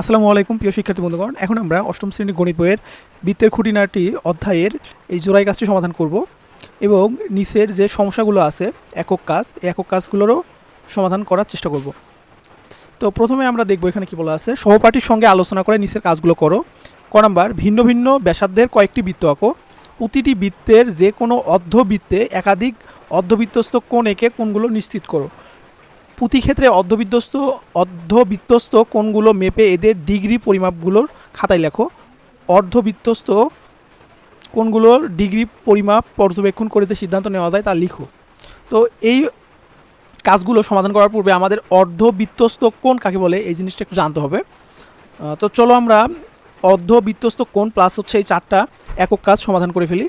আসসালামু আলাইকুম, প্রিয় শিক্ষার্থী বন্ধুগণ। এখন আমরা অষ্টম শ্রেণির গণিত বইয়ের বৃত্তের খুঁটিনাটি অধ্যায়ের এই জোড়াই কাজটি সমাধান করব এবং নিচের যে সমস্যাগুলো আছে, একক কাজ, এই একক কাজগুলোরও সমাধান করার চেষ্টা করব। তো প্রথমে আমরা দেখব এখানে কি বলা আছে। সহপাঠীর সঙ্গে আলোচনা করে নিচের কাজগুলো করো। ক নাম্বার, ভিন্ন ভিন্ন ব্যাসার্ধের কয়েকটি বৃত্ত আঁকো। প্রতিটি বৃত্তের যে কোনো অর্ধবৃত্তে একাধিক অর্ধবৃত্তস্থ কোণ এঁকে কোণগুলো নিশ্চিত করো। পুঁথি ক্ষেত্রে অর্ধবিধ্বস্ত অর্ধবৃত্তস্ত কোণগুলো মেপে এদের ডিগ্রি পরিমাপগুলোর খাতায় লেখো। অর্ধবৃত্তস্ত কোণগুলোর ডিগ্রি পরিমাপ পর্যবেক্ষণ করে যে সিদ্ধান্ত নেওয়া যায় তা লিখো। তো এই কাজগুলো সমাধান করার পূর্বে আমাদের অর্ধবৃত্তস্ত কোণ কাকে বলে এই জিনিসটা একটু জানতে হবে। তো চলো আমরা অর্ধবৃত্তস্ত কোণ প্লাস হচ্ছে এই চারটা একক কাজ সমাধান করে ফেলি।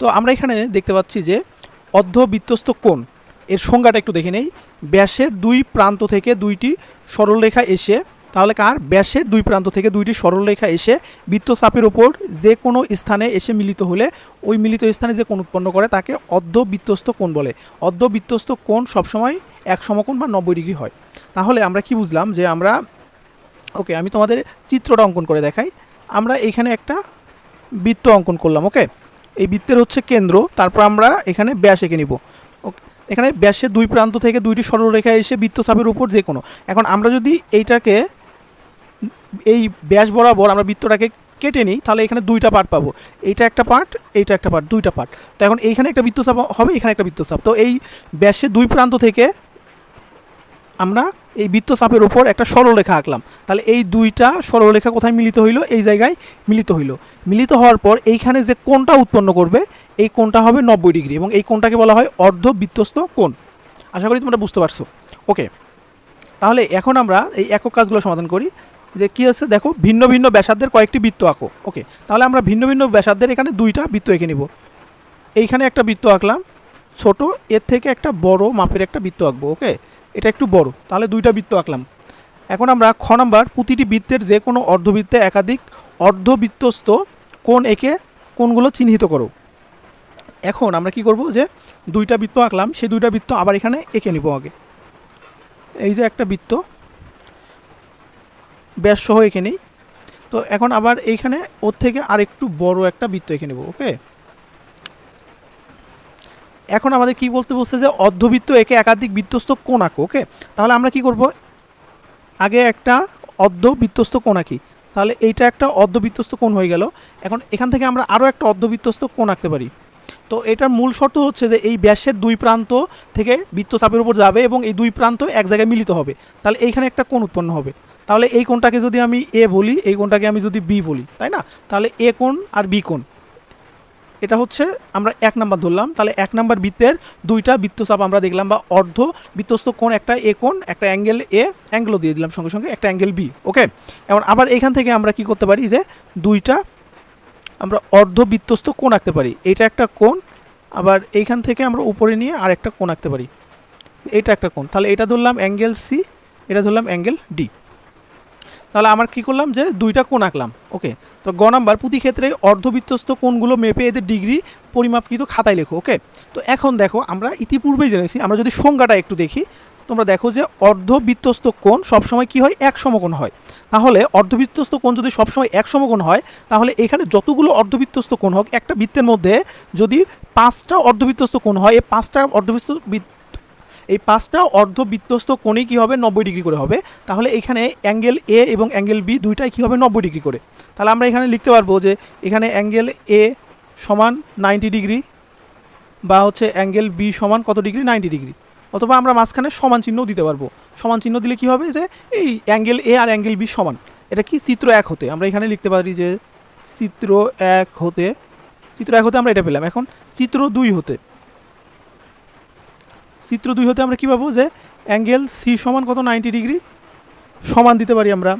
তো আমরা এখানে দেখতে পাচ্ছি যে অর্ধবৃত্তস্ত কোণ এর সংজ্ঞাটা একটু দেখে নেই। ব্যাসের দুই প্রান্ত থেকে দুইটি সরলরেখা এসে, তাহলে কার? ব্যাসের দুই প্রান্ত থেকে দুইটি সরলরেখা এসে বৃত্তচাপের ওপর যে কোনো স্থানে এসে মিলিত হলে, ওই মিলিত স্থানে যে কোণ উৎপন্ন করে, তাকে অর্ধবৃত্তস্ত কোণ বলে। অর্ধবৃত্তস্ত কোণ সবসময় এক সমকোণ বা নব্বই ডিগ্রি হয়। তাহলে আমরা কি বুঝলাম? যে আমরা, ওকে, আমি তোমাদের চিত্রটা অঙ্কন করে দেখাই। আমরা এইখানে একটা বৃত্ত অঙ্কন করলাম, ওকে? এই বৃত্তের হচ্ছে কেন্দ্র, তারপর আমরা এখানে ব্যাস এঁকে নিব। ওকে এখানে ব্যাসের দুই প্রান্ত থেকে দুইটি সরলরেখা এসে বৃত্তচাপের উপর যে কোনো এখন আমরা যদি এইটাকে, এই ব্যাস বরাবর আমরা বৃত্তটাকে কেটে নিই, তাহলে এখানে দুইটা পার্ট পাবো। এইটা একটা পার্ট, এইটা একটা পার্ট, দুইটা পার্ট। তো এখন এইখানে একটা বৃত্তচাপ হবে, এখানে একটা বৃত্তচাপ। তো এই ব্যাসের দুই প্রান্ত থেকে আমরা এই বৃত্তচাপের উপর একটা সরলরেখা আঁকলাম। তাহলে এই দুইটা সরলরেখা কোথায় মিলিত হইল? এই জায়গায় মিলিত হইল। মিলিত হওয়ার পর এইখানে যে কোনটা উৎপন্ন করবে এই কোণটা হবে নব্বই ডিগ্রি এবং এই কোণটাকে বলা হয় অর্ধবৃত্তস্ত কোণ। আশা করি তোমরা বুঝতে পারছ। ওকে, তাহলে এখন আমরা এই একক কাজগুলো সমাধান করি। যে কী হচ্ছে, দেখো, ভিন্ন ভিন্ন ব্যাসার্ধের কয়েকটি বৃত্ত আঁকো। ওকে, তাহলে আমরা ভিন্ন ভিন্ন ব্যাসার্ধের এখানে দুইটা বৃত্ত এঁকে নিব। এইখানে একটা বৃত্ত আঁকলাম, ছোট, এর থেকে একটা বড় মাপের একটা বৃত্ত আঁকবো, ওকে? এটা একটু বড়, তাহলে দুইটা বৃত্ত আঁকলাম। এখন আমরা খ নাম্বার, প্রতিটি বৃত্তের যে কোনো অর্ধবৃত্তে একাধিক অর্ধবৃত্তস্ত কোন একে কোনগুলো চিহ্নিত করো। এখন আমরা কি করব যে দুইটা বৃত্ত আঁকলাম, সেই দুইটা বৃত্ত আবার এখানে এঁকে নিব আগে। এই যে একটা বৃত্ত, ব্যাস সহ এঁকে নিই। তো এখন আবার এইখানে ওর থেকে আর একটু বড় একটা বৃত্ত এঁকে নেব, ওকে? এখন আমাদের কি বলতে বলছে যে অর্ধবৃত্ত একে একাধিক বৃত্তস্ত কোণ আঁকো, ওকে? তাহলে আমরা কি করব? আগে একটা অর্ধ অর্ধবৃত্তস্ত কোণ আঁকি। তাহলে এইটা একটা অর্ধবৃত্তস্ত কোণ হয়ে গেল। এখন এখান থেকে আমরা আরও একটা অর্ধবৃত্তস্ত কোণ আঁকতে পারি। তো এটার মূল শর্ত হচ্ছে যে এই ব্যাসের দুই প্রান্ত থেকে বৃত্তচাপের উপর যাবে এবং এই দুই প্রান্ত এক জায়গায় মিলিত হবে। তাহলে এইখানে একটা কোণ উৎপন্ন হবে। তাহলে এই কোণটাকে যদি আমি এ বলি, এই কোণটাকে আমি যদি বি বলি, তাই না? তাহলে এ কোণ আর বি কোণ। এটা হচ্ছে আমরা এক নাম্বার ধরলাম। তাহলে এক নাম্বার বৃত্তের দুইটা বৃত্তচাপ আমরা দেখলাম বা অর্ধ বৃত্তস্থ কোণ একটা এ কোণ, একটা অ্যাঙ্গেল এ, অ্যাঙ্গেলও দিয়ে দিলাম সঙ্গে সঙ্গে, একটা অ্যাঙ্গেল বি, ওকে? এখন আবার এখান থেকে আমরা কি করতে পারি? যে দুইটা আমরা অর্ধ বৃত্তস্থ কোণ আঁকতে পারি। এটা একটা কোণ, আবার এইখান থেকে আমরা উপরে নিয়ে আর একটা কোণ আঁকতে পারি। এটা একটা কোণ। তাহলে এটা ধরলাম অ্যাঙ্গেল সি, এটা ধরলাম অ্যাঙ্গেল ডি। তাহলে আমার কি করলাম যে দুইটা কোণ আঁকলাম। ওকে তো গ নাম্বার, প্রতি ক্ষেত্রে অর্ধবৃত্তস্থ কোণগুলো মেপে এদের ডিগ্রি পরিমাপকৃত খাতায় লেখো। ওকে তো এখন দেখো, আমরা ইতিপূর্বেই জেনেছি, আমরা যদি সংজ্ঞাটা একটু দেখি তোমরা দেখো যে অর্ধবৃত্তস্থ কোণ সবসময় কি হয়? এক সমকোণ হয়। তাহলে অর্ধবৃত্তস্থ কোণ যদি সবসময় এক সমকোণ হয়, তাহলে এখানে যতগুলো অর্ধবৃত্তস্থ কোণ হোক, একটা বৃত্তের মধ্যে যদি পাঁচটা অর্ধবৃত্তস্থ কোণ হয়, এই পাঁচটা অর্ধবৃত্ত বৃত্ত- এই পাঁচটা অর্ধবৃত্তস্থ কোণেই কী হবে? নব্বই ডিগ্রি করে হবে। তাহলে এখানে অ্যাঙ্গেল এ এবং অ্যাঙ্গেল বি দুইটাই কী হবে? নব্বই ডিগ্রি করে। তাহলে আমরা এখানে লিখতে পারব যে এখানে অ্যাঙ্গেল এ সমান নাইনটি ডিগ্রি বা হচ্ছে অ্যাঙ্গেল বি সমান কত ডিগ্রি? Ninety degree. অথবা আমরা মাঝখানে সমান চিহ্নও দিতে পারব। সমান চিহ্ন দিলে কি হবে? যে এই অ্যাঙ্গেল এ আর অ্যাঙ্গেল বি সমান। এটা কি চিত্র এক হতে? আমরা এখানে লিখতে পারি যে চিত্র এক হতে, চিত্র এক হতে আমরা এটা পেলাম। এখন চিত্র দুই হতে। চিত্র দুই হতে আমরা কী পাবো? যে অ্যাঙ্গেল সি সমান কত? নাইনটি ডিগ্রি সমান দিতে পারি আমরা।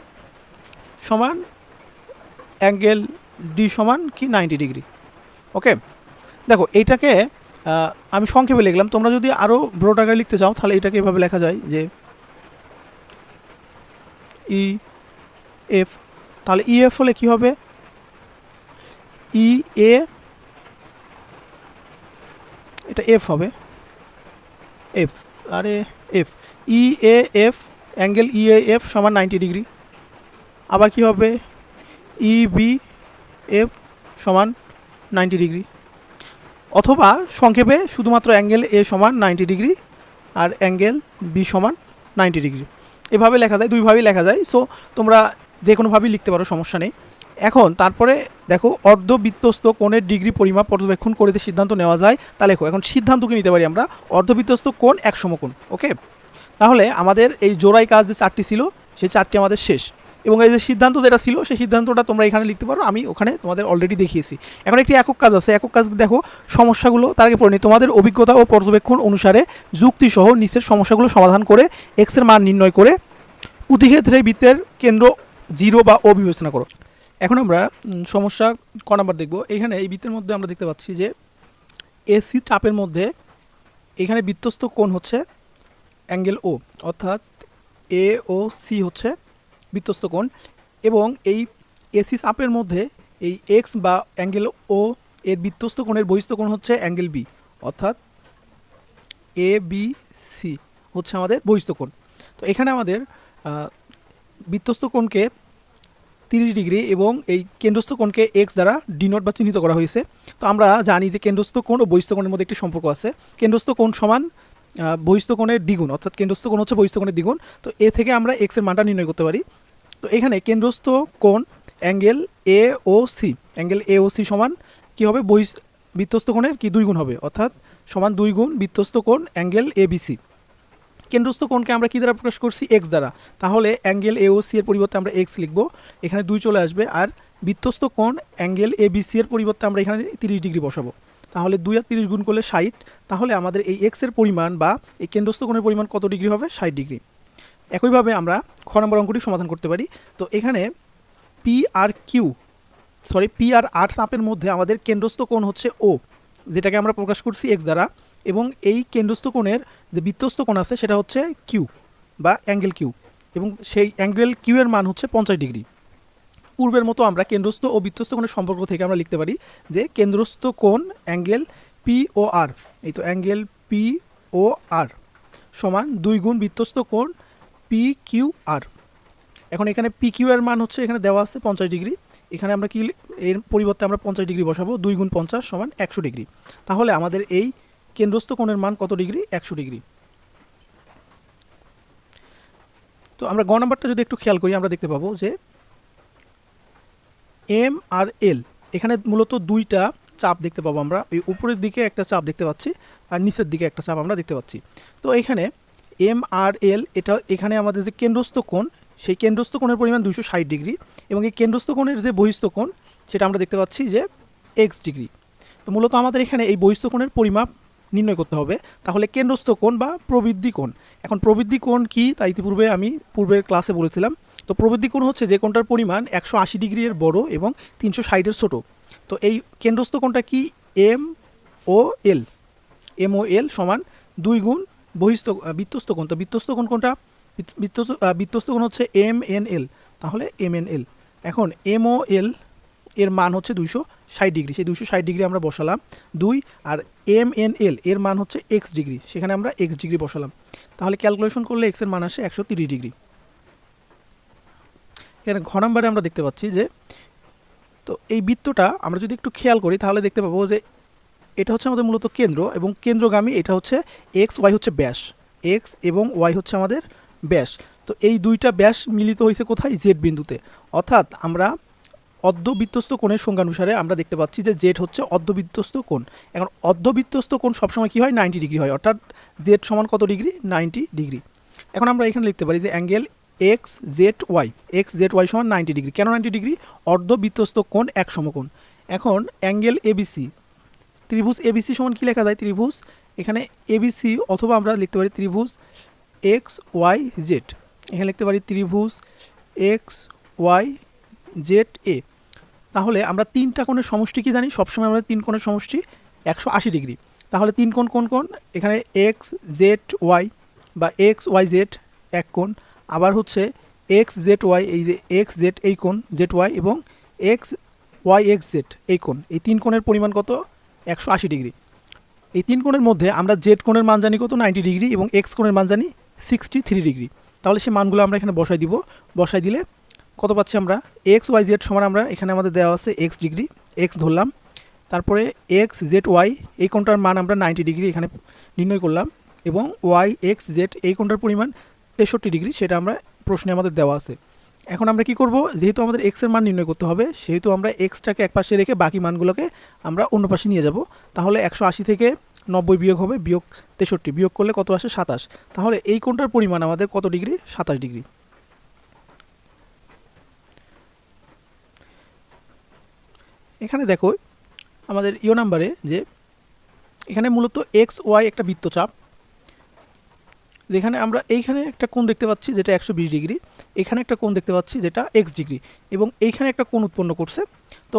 সমান অ্যাঙ্গেল ডি সমান কি? নাইনটি ডিগ্রি ওকে দেখো এইটাকে আমি সংক্ষেপে লিখলাম, তোমরা যদি আরও ব্রড আকারে লিখতে চাও, তাহলে এটাকে এভাবে লেখা যায় যে ই এফ তাহলে ই এফ হলে কি হবে? ই এ এটা এফ হবে। এফ আরে F E A F angle E A F সমান নাইনটি ডিগ্রি আবার কি হবে? E ইবি এফ সমান নাইনটি ডিগ্রি অথবা সংক্ষেপে শুধুমাত্র অ্যাঙ্গেল এ সমান নাইনটি ডিগ্রি আর অ্যাঙ্গেল বি সমান নাইনটি ডিগ্রি। এভাবে লেখা যায়, দুইভাবেই লেখা যায়। সো তোমরা যে কোনোভাবেই লিখতে পারো, সমস্যা নেই। এখন তারপরে দেখো অর্ধবৃত্তস্ত কোণের ডিগ্রি পরিমাপ পর্যবেক্ষণ করে যে সিদ্ধান্ত নেওয়া যায়, তা লেখো। এখন সিদ্ধান্ত কি নিতে পারি আমরা অর্ধবৃত্তস্ত কোণ এক সমকোণ ওকে? তাহলে আমাদের এই জোড়াই কাজ যে চারটি ছিল, সেই চারটি আমাদের শেষ। এবং এই যে সিদ্ধান্ত যেটা ছিল, সেই সিদ্ধান্তটা তোমরা এখানে লিখতে পারো। আমি ওখানে তোমাদের অলরেডি দেখিয়েছি। এখন একটি একক কাজ আছে। একক কাজ দেখো, সমস্যাগুলো তার আগে পড়ে তোমাদের অভিজ্ঞতা ও পর্যবেক্ষণ অনুসারে যুক্তিসহ নিচের সমস্যাগুলো সমাধান করে এক্সের মান নির্ণয় করে প্রতিক্ষেত্রে বৃত্তের কেন্দ্র জিরো বা ও বিবেচনা করো। এখন আমরা সমস্যা ক নাম্বার দেখব। এখানে এই বৃত্তের মধ্যে আমরা দেখতে পাচ্ছি যে এসি চাপের মধ্যে এখানে বৃত্তস্ত কোণ হচ্ছে অ্যাঙ্গেল ও অর্থাৎ এ ও সি হচ্ছে বৃত্তস্ত কোণ এবং এই এসি চাপের মধ্যে এই এক্স বা অ্যাঙ্গেল ও এর বৃত্তস্ত কোণের বহিস্থ কোণ হচ্ছে অ্যাঙ্গেল বি অর্থাৎ এ বি সি হচ্ছে আমাদের বহিস্থ কোণ। তো এখানে আমাদের বৃত্তস্ত কোণকে তিরিশ ডিগ্রি এবং এই কেন্দ্রস্থ কোণকে এক্স দ্বারা ডিনোট বা চিহ্নিত করা হয়েছে। তো আমরা জানি যে কেন্দ্রস্থ কোণ ও বহিস্থ কোণের মধ্যে একটি সম্পর্ক আছে। কেন্দ্রস্থ কোণ সমান বহিস্থ কোণের দ্বিগুণ, অর্থাৎ কেন্দ্রস্থ কোণ হচ্ছে বহিস্থ কোণের দ্বিগুণ। তো এ থেকে আমরা এক্সের মানটা নির্ণয় করতে পারি। তো এখানে কেন্দ্রস্থ কোণ angle A O C, angle A O C সমান কী হবে? বহিস বৃত্তস্থ কোণের কি দুই গুণ হবে? অর্থাৎ সমান দুই গুণ বৃত্তস্থ কোণ অ্যাঙ্গেল এ বি সি। কেন্দ্রস্থ কোণকে আমরা কী দ্বারা প্রকাশ করছি? এক্স দ্বারা। তাহলে অ্যাঙ্গেল এ ও সি এর পরিবর্তে আমরা এক্স লিখব। এখানে দুই চলে আসবে। আর বৃত্তস্থ কোণ অ্যাঙ্গেল এ বি সি এর পরিবর্তে আমরা এখানে তিরিশ ডিগ্রি বসাবো। তাহলে দুই আর তিরিশ গুণ করলে ষাট, তাহলে আমাদের এই এক্সের পরিমাণ বা এই কেন্দ্রস্থ কোণের পরিমাণ কত ডিগ্রি হবে? ষাট ডিগ্রি। একইভাবে আমরা খ নম্বর অঙ্কটি সমাধান করতে পারি। তো এখানে P R Q sorry P R R চাপের মধ্যে আমাদের কেন্দ্রস্থ কোণ হচ্ছে ও যেটাকে আমরা প্রকাশ করছি এক্স দ্বারা। এবং এই কেন্দ্রস্থ কোণের যে বৃত্তস্থ কোণ আছে, সেটা হচ্ছে কিউ বা অ্যাঙ্গেল কিউ এবং সেই অ্যাঙ্গেল কিউ এর মান হচ্ছে পঞ্চাশ ডিগ্রি। পূর্বের মতো আমরা কেন্দ্রস্থ ও বৃত্তস্থ কোণের সম্পর্ক থেকে আমরা লিখতে পারি যে কেন্দ্রস্থ কোণ অ্যাঙ্গেল পি ও আর এই তো অ্যাঙ্গেল পি ও আর সমান দুই গুণ বৃত্তস্থ কোণ পি কিউ আর এখন এখানে পি কিউ এর মান হচ্ছে এখানে দেওয়া আছে পঞ্চাশ ডিগ্রি। এখানে আমরা কি এর পরিবর্তে আমরা পঞ্চাশ ডিগ্রি বসাবো, দুই গুণ পঞ্চাশ সমান একশো ডিগ্রি। তাহলে আমাদের এই কেন্দ্রস্থ কোণের মান কত ডিগ্রি? একশো ডিগ্রি। তো আমরা গ নাম্বারটা যদি একটু খেয়াল করি, আমরা দেখতে পাবো যে এম আর এল। এখানে মূলত দুইটা চাপ দেখতে পাবো আমরা। এই উপরের দিকে একটা চাপ দেখতে পাচ্ছি আর নিচের দিকে একটা চাপ আমরা দেখতে পাচ্ছি। তো এখানে এম আর এল, এটা এখানে আমাদের যে কেন্দ্রস্থ কোণ, সেই কেন্দ্রস্থ কোণের পরিমাণ দুশো ষাট ডিগ্রি এবং এই কেন্দ্রস্থ কোণের যে বহিস্থ কোণ, সেটা আমরা দেখতে পাচ্ছি যে এক্স ডিগ্রি। তো মূলত আমাদের এখানে এই বহিস্থ কোণের পরিমাপ নির্ণয় করতে হবে। তাহলে কেন্দ্রস্থ কোণ বা প্রবৃদ্ধি কোণ। এখন প্রবৃদ্ধি কোণ কী তা ইতিপূর্বে আমি পূর্বের ক্লাসে বলেছিলাম। তো প্রবৃদ্ধি কোণ হচ্ছে যে কোণটার পরিমাণ একশো আশি ডিগ্রি এর বড় এবং তিনশো ষাটের ছোটো। তো এই কেন্দ্রস্থ কোণটা কি? এম ও এল। এম ও এল সমান দুই গুণ বহিস্থ আহ, বৃত্তস্থ কোণ। তো বৃত্তস্থ কোণ কোনটা বৃত্ত- বৃত্তস্থ বৃত্তস্থ কোণ হচ্ছে এম এন এল। তাহলে এম এন এল। এখন এম ও এল এর মান হচ্ছে দুইশো ষাট ডিগ্রি। সেই দুইশো ষাট ডিগ্রি আমরা বসালাম দুই আর এম এন এল এর মান হচ্ছে এক্স ডিগ্রি। সেখানে আমরা এক্স ডিগ্রি বসালাম। তাহলে ক্যালকুলেশন করলে এক্সের মান আসে একশো তিরিশ ডিগ্রি। এখানে ঘ নাম্বারে আমরা দেখতে পাচ্ছি যে, তো এই বৃত্তটা আমরা যদি একটু খেয়াল করি, তাহলে দেখতে পাবো যে এটা হচ্ছে আমাদের মূলত কেন্দ্র এবং কেন্দ্রগামী এটা হচ্ছে এক্স ওয়াই হচ্ছে ব্যাস। এক্স এবং ওয়াই হচ্ছে আমাদের ব্যাস। তো এই দুইটা ব্যাস মিলিত হয়েছে কোথায়? জেড বিন্দুতে। অর্থাৎ আমরা অর্ধবৃত্তস্ত কোণের সংজ্ঞানুসারে আমরা দেখতে পাচ্ছি যে জেড হচ্ছে অর্ধবৃত্তস্ত কোণ। এখন অর্ধবৃত্তস্ত কোণ সবসময় কী হয়? নাইনটি ডিগ্রি হয়। অর্থাৎ জেড সমান কত ডিগ্রি নাইনটি ডিগ্রি এখন আমরা এখানে লিখতে পারি যে angle X Z Y X Z Y সমান নাইনটি ডিগ্রি কেন নাইনটি ডিগ্রি অর্ধবৃত্তস্ত কোণ এক সমকোণ। এখন অ্যাঙ্গেল এবিসি ত্রিভুজ এবিসি সমান কী লেখা যায়? ত্রিভুজ। এখানে এবিসি অথবা আমরা লিখতে পারি ত্রিভুজ এক্স ওয়াই জেড এখানে লিখতে পারি ত্রিভুজ এক্স ওয়াই জেড এ তাহলে আমরা তিনটা কোণের সমষ্টি কি জানি? সবসময় আমরা তিন কোণের সমষ্টি একশো আশি ডিগ্রি তাহলে তিন কোণ কোন কোণ? এখানে এক্স জেড ওয়াই বা এক্স ওয়াই জেড এক কোণ। আবার হচ্ছে এক্স জেড ওয়াই এই যে এক্স জেড এই কোণ জেড ওয়াই এবং এক্স ওয়াই এক্স জেড এই কোণ, এই তিন কোণের পরিমাণ কত? একশো আশি ডিগ্রি। এই তিন কোণের মধ্যে আমরা জেড কোণের মান জানি কত? নাইনটি ডিগ্রি এবং এক্স কোণের মান জানি সিক্সটি থ্রি ডিগ্রি। তাহলে সে মানগুলো আমরা এখানে বসাই দিব। বসাই দিলে কত পাচ্ছি আমরা? এক্স ওয়াই জেড সমান আমরা এখানে আমাদের দেওয়া আছে এক্স ডিগ্রি। এক্স ধরলাম। তারপরে এক্স জেড ওয়াই এই কোণটার মান আমরা নাইনটি ডিগ্রি এখানে নির্ণয় করলাম এবং ওয়াই এক্স জেড এই কোণটার পরিমাণ তেষট্টি ডিগ্রি, সেটা আমরা প্রশ্নে আমাদের দেওয়া আছে। এখন আমরা কি করব? যেহেতু আমাদের এক্সের মান নির্ণয় করতে হবে, সেহেতু আমরা এক্সটাকে এক পাশে রেখে বাকি মানগুলোকে আমরা অন্য পাশে নিয়ে যাব। তাহলে একশো আশি থেকে নব্বই বিয়োগ হবে, বিয়োগ তেষট্টি। বিয়োগ করলে কত আসে? সাতাশ। তাহলে এই কোণটার পরিমাণ আমাদের কত ডিগ্রি? সাতাশ ডিগ্রি। এখানে দেখো, আমাদের ইও নাম্বারে যে, এখানে মূলত এক্স ওয়াই একটা বৃত্তচাপ। যেখানে আমরা এইখানে একটা কোণ দেখতে পাচ্ছি যেটা একশো বিশ ডিগ্রি, এখানে একটা কোণ দেখতে পাচ্ছি যেটা এক্স ডিগ্রি এবং এইখানে একটা কোণ উৎপন্ন করছে। তো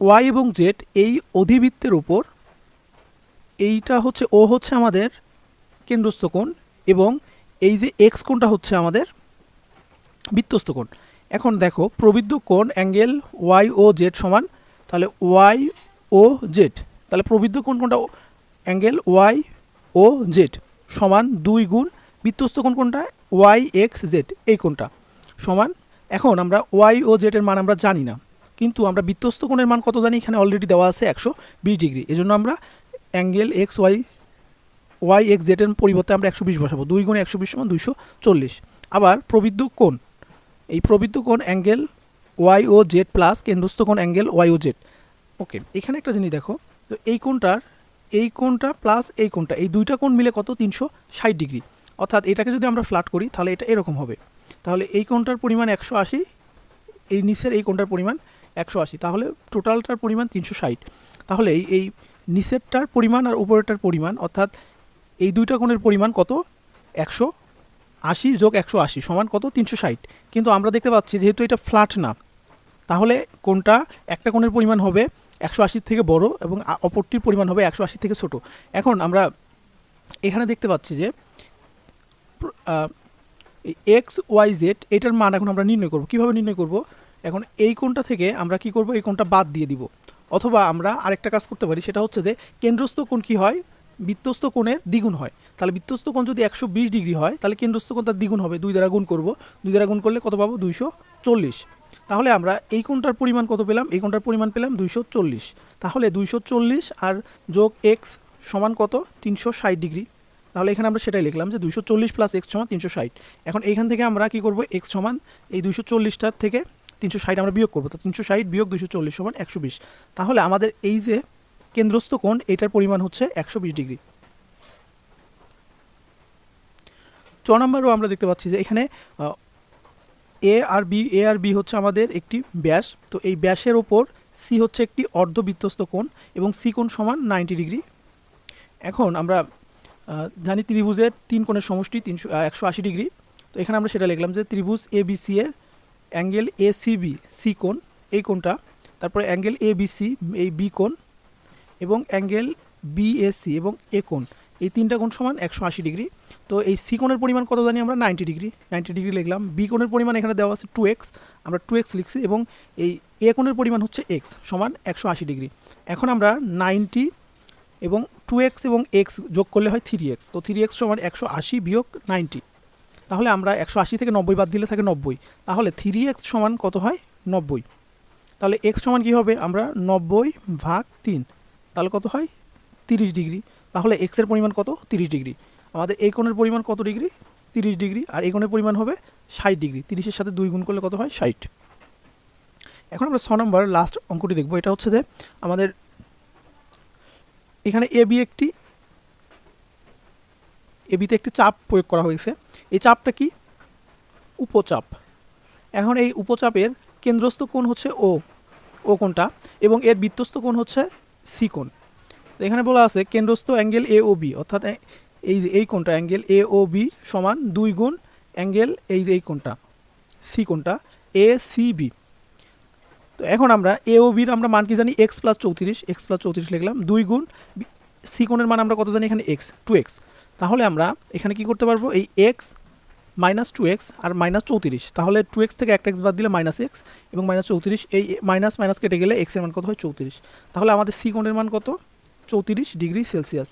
ওয়াই এবং জেড এই অধিবৃত্তের উপর এইটা হচ্ছে, ও হচ্ছে আমাদের কেন্দ্রস্থ কোণ এবং এই যে এক্স কোণটা হচ্ছে আমাদের বৃত্তস্থ কোণ। এখন দেখো, প্রবৃদ্ধ কোণ অ্যাঙ্গেল ওয়াই ও জেড সমান, তাহলে ওয়াই ও জেড তাহলে প্রবৃদ্ধ কোণ কোনটা অ্যাঙ্গেল ওয়াই ও জেড সমান দুই গুণ বৃত্তস্থ কোন কোনটা? ওয়াই এক্স জেড এই কোনটা? সমান, এখন আমরা ওয়াই ও জেড এর মান আমরা জানি না, কিন্তু আমরা বৃত্তস্থ কোণের মান কত জানি এখানে অলরেডি দেওয়া আছে একশো বিশ ডিগ্রি। এজন্য আমরা angle X Y Y X Z এর পরিবর্তে আমরা একশো বিশ বসাবো। দুই গুণে একশো বিশ সমান দুইশো চল্লিশ। আবার প্রবৃদ্ধ কোণ, এই প্রবৃদ্ধ কোণ angle Y O Z plus কেন্দ্রস্থ কোণ angle Y O Z okay এখানে একটা জিনিস দেখো, তো এই কোণটার, এই কোণটা প্লাস এই কোণটা, এই দুইটা কোণ মিলে কত? তিনশো ষাট ডিগ্রি। অর্থাৎ এটাকে যদি আমরা ফ্ল্যাট করি, তাহলে এটা এরকম হবে। তাহলে এই কোণটার পরিমাণ একশো আশি, এই নিচের এই কোণটার পরিমাণ একশো আশি, তাহলে টোটালটার পরিমাণ তিনশো ষাট। তাহলে এই নিচেরটার পরিমাণ আর উপরেরটার পরিমাণ, অর্থাৎ এই দুইটা কোণের পরিমাণ কত? একশো আশি যোগ একশো আশি সমান কত? তিনশো ষাট। কিন্তু আমরা দেখতে পাচ্ছি যেহেতু এটা ফ্ল্যাট না, তাহলে কোনটা একটা কোণের পরিমাণ হবে একশো আশির থেকে বড় এবং অপরটির পরিমাণ হবে একশো আশি থেকে ছোট। এখন আমরা এখানে দেখতে পাচ্ছি যে এক্স ওয়াই জেড এটার মান এখন আমরা নির্ণয় করব। কীভাবে নির্ণয় করব? এখন এই কোণটা থেকে আমরা কি করব? এই কোণটা বাদ দিয়ে দিব। অথবা আমরা আরেকটা কাজ করতে পারি, সেটা হচ্ছে যে কেন্দ্রস্থ কোণ কি হয়? বৃত্তস্থ কোণের দ্বিগুণ হয়। তাহলে বৃত্তস্থ কোণ যদি একশো বিশ ডিগ্রি হয়, তাহলে কেন্দ্রস্থ কোণ তার দ্বিগুণ হবে। দুই দ্বারা গুণ করব। দুই দ্বারা গুণ করলে কত পাবো? দুইশো চল্লিশ। তাহলে আমরা এই কোণটার পরিমাণ কত পেলাম? এই কোণটার পরিমাণ পেলাম দুইশো চল্লিশ। তাহলে দুইশো চল্লিশ আর যোগ এক্স সমান কত? তিনশো ষাট ডিগ্রি। তাহলে এখানে আমরা সেটাই লিখলাম যে দুইশো চল্লিশ প্লাস এক্স সমান তিনশো ষাট। এখন এইখান থেকে আমরা কি করব? এক্স সমান এই দুইশো চল্লিশটার থেকে তিনশো ষাট আমরা বিয়োগ করব। তো তিনশো ষাট বিয়োগ দুইশো চল্লিশ সমান একশো বিশ। তাহলে আমাদের এই যে কেন্দ্রস্থ কোণ, এটার পরিমাণ হচ্ছে একশো বিশ ডিগ্রি। চ নম্বরও আমরা দেখতে পাচ্ছি যে এখানে এ আর বি এ আর বি হচ্ছে আমাদের একটি ব্যাস। তো এই ব্যাসের ওপর সি হচ্ছে একটি অর্ধবৃত্তস্থ কোণ এবং সি কোণ সমান নাইনটি ডিগ্রি। এখন আমরা জানি ত্রিভুজের তিন কোণের সমষ্টি তিনশো একশো আশি ডিগ্রি। তো এখানে আমরা সেটা লিখলাম যে ত্রিভুজ এ বি সি এর angle A C B C কোণ, এই কোণটা, তারপরে অ্যাঙ্গেল এ বি সি এই বি কোণ এবং অ্যাঙ্গেল বি এ সি এবং এ কোণ, এই তিনটা কোণ সমান একশো আশি ডিগ্রি। তো এই সি কোণের পরিমাণ কত জানি আমরা? Ninety degree. নাইনটি ডিগ্রি লিখলাম। বি কোণের পরিমাণ এখানে দেওয়া আছে টু এক্স। আমরা টু এক্স লিখছি এবং এই এ কোণের পরিমাণ হচ্ছে এক্স সমান একশো আশি ডিগ্রি। এখন আমরা নাইনটি এবং টু এক্স এবং এক্স যোগ করলে হয় থ্রি এক্স তো থ্রি এক্স সমান একশো আশি বিয়োগ নাইনটি। তাহলে আমরা একশো আশি থেকে নব্বই বাদ দিলে থাকে নব্বই। তাহলে থ্রি এক্স সমান কত হয়? নব্বই। তাহলে এক্স সমান কী হবে? আমরা নব্বই ভাগ তিন। তাহলে কত হয়? তিরিশ ডিগ্রি। তাহলে এক্সের পরিমাণ কত? তিরিশ ডিগ্রি। আমাদের এই কোণের পরিমাণ কত ডিগ্রি? তিরিশ ডিগ্রি। আর এই কোণের পরিমাণ হবে ষাট ডিগ্রি। তিরিশের সাথে দুই গুণ করলে কত হয়? ষাট। এখন আমরা ছ নম্বর লাস্ট অঙ্কটি দেখব। এটা হচ্ছে যে আমাদের এখানে এ বি একটি, এ বিতে একটি চাপ প্রয়োগ করা হয়েছে। এই চাপটা কি? উপচাপ। এখন এই উপচাপের কেন্দ্রস্থ কোণ হচ্ছে ও ও কোণটা, এবং এর বৃত্তস্থ কোণ হচ্ছে সি কোণ। এখানে বলা আছে কেন্দ্রস্থ অ্যাঙ্গেল এ ও বি অর্থাৎ এই যে এই কোণটা, অ্যাঙ্গেল এ ও বি সমান দুই গুণ অ্যাঙ্গেল এই যে এই কোণটা সি কোণটা এ সি বি তো এখন আমরা এ ও বির আমরা মান কি জানি? এক্স প্লাস চৌত্রিশ এক্স প্লাস চৌত্রিশ লিখলাম, দুই গুণ সি কোণের মান আমরা কত জানি এখানে? এক্স টু এক্স তাহলে আমরা এখানে কি করতে পারব? এই এক্স মাইনাস টু এক্স আর মাইনাস চৌত্রিশ। তাহলে টু এক্স থেকে একটা এক্স বাদ দিলে মাইনাস এক্স এবং মাইনাস চৌত্রিশ, এই মাইনাস মাইনাস কেটে গেলে এক্সের মান কত হয়? চৌত্রিশ। তাহলে আমাদের সি কোণের মান কত? চৌত্রিশ ডিগ্রি সেলসিয়াস।